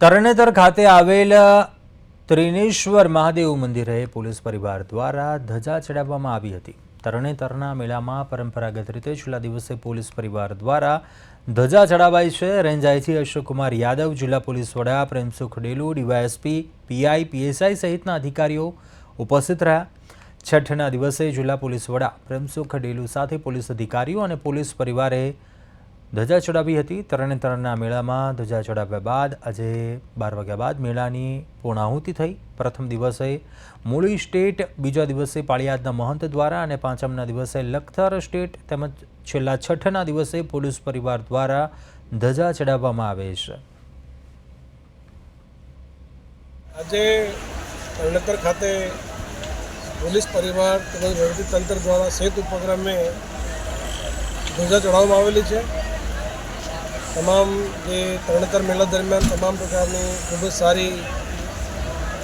તરણેતર ખાતે આવેલ ત્રિનેશ્વર મહાદેવ મંદિરે પોલીસ પરિવાર દ્વારા ધજા ચડાવવામાં આવી હતી. તરણેતરના મેળામાં પરંપરાગત રીતે છેલ્લા દિવસે પોલીસ પરિવાર દ્વારા ધજા ચડાવાઈ છે. રેન્જ આઈજી અશોકકુમાર યાદવ, જિલ્લા પોલીસ વડા Premsukh Delu, DYSP, PI, PSI સહિતના અધિકારીઓ ઉપસ્થિત રહ્યા. છઠ્ઠના દિવસે જિલ્લા પોલીસ વડા પ્રેમસુખ ડેલુ સાથે પોલીસ અધિકારીઓ અને પોલીસ પરિવારે ધજા ચડાવી હતી તરણેતરના મેળામાં ધજા ચડાવ્યા બાદ આજે બાર વાગ્યા બાદ મેળાની પૂર્ણાહુતિ થઈ. પ્રથમ દિવસે મૂળી સ્ટેટ, બીજા દિવસે પાળિયાદના મહંત દ્વારા અને પાંચમના દિવસે લખતર સ્ટેટ તેમજ છેલ્લા છઠ્ઠના દિવસે પોલીસ પરિવાર દ્વારા ધજા ચડાવવામાં આવે છે. આજે તરણેતર ખાતે પોલીસ પરિવાર તેમજ વહીવટી તંત્ર દ્વારા સેત ઉપક્રમે ધજા ચડાવવામાં આવેલી છે. તમામ જે તરણેતર મેળા દરમિયાન તમામ પ્રકારની ખૂબ જ સારી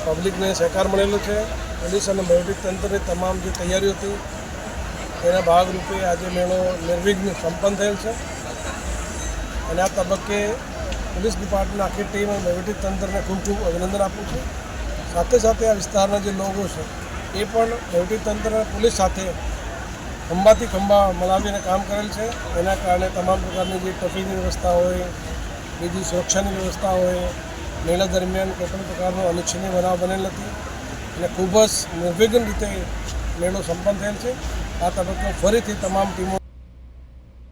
પબ્લિકને સહકાર મળેલો છે. પોલીસ અને વહીવટી તંત્રની તમામ જે તૈયારીઓ હતી, તેના ભાગરૂપે આજે મેળો નિર્વિઘ્ન સંપન્ન થયેલ છે. અને આ તબક્કે પોલીસ ડિપાર્ટમેન્ટ આખી ટીમ અને વહીવટી તંત્રને ખૂબ ખૂબ અભિનંદન આપું છું. સાથે સાથે આ વિસ્તારના જે લોકો છે, એ પણ વહીવટી તંત્ર પોલીસ સાથે ખંભાથી ખંભા મલાવીને કામ કરેલ છે. એના કારણે તમામ પ્રકારની જે ટ્રાફિકની વ્યવસ્થા હોય, બીજી સુરક્ષાની વ્યવસ્થા હોય, મેળા દરમિયાન કોઈ પણ પ્રકારનો અનિચ્છનીય બનાવ બનેલ નથી. અને ખૂબ જ નિર્વિઘ્ન રીતે મેળો સંપન્ન થયેલ છે. આ તબક્કે ફરીથી તમામ ટીમો